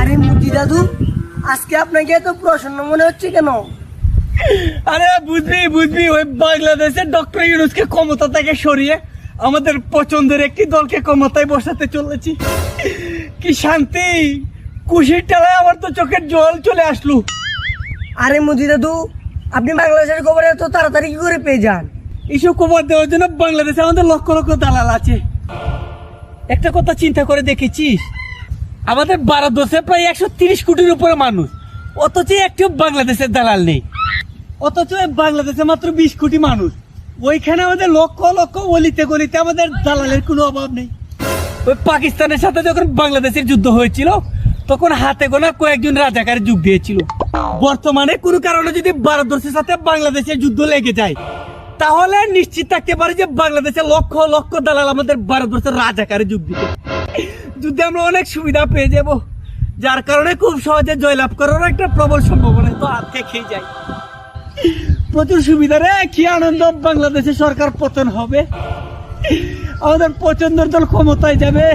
আরে মুদি দাদু আজকে আপনাকে এত প্রসন্ন মনে হচ্ছে কেন? আরে বুঝবি বুঝবি ওই বাংলাদেশের ডক্টর ইউনুসকে ক্ষমতা থেকে সরিয়ে আমাদের পছন্দের একটি দলকে ক্ষমতায় বসাতে চলেছি। কি শান্তি খুশির টালায় আমার তো চোখের জল চলে আসলো। আরে মুদি দাদু আপনি বাংলাদেশের খবরে এত তাড়াতাড়ি কি করে পেয়ে যান? এইসব খবর দেওয়ার জন্য বাংলাদেশে আমাদের লক্ষ লক্ষ দালাল আছে। একটা কথা চিন্তা করে দেখেছিস? আমাদের ভারতবর্ষে প্রায় একশো তিরিশ কোটির উপরে মানুষ। অথচ একটিও বাংলাদেশের দালাল নেই। অথচ বাংলাদেশে মাত্র বিশ কোটি মানুষ। ওইখানে আমাদের লক্ষ লক্ষ অলিতে গলিতে আমাদের দালালের কোনো অভাব নেই। ওই পাকিস্তানের সাথে যখন বাংলাদেশের যুদ্ধ হয়েছিল, তখন হাতে গোনা কয়েকজন রাজাকার যুগ দিয়েছিল। বর্তমানে কোনো কারণে যদি ভারতবর্ষের সাথে বাংলাদেশের যুদ্ধ লেগে যায় তাহলে নিশ্চিত থাকতে পারি যে বাংলাদেশে লক্ষ লক্ষ দালাল আমাদের ভারতবর্ষের রাজাকারে যুগ দিতে যুদ্ধে আমরা অনেক সুবিধা পেয়ে যাব, যার কারণে খুব সহজে জয়লাভ করার একটা প্রবল সম্ভাবনা তো হাত খেয়ে যায়। প্রচুর সুবিধা রে, কি আনন্দ বাংলাদেশে সরকার পতন হবে। আমাদের পছন্দের দল ক্ষমতায় যাবে।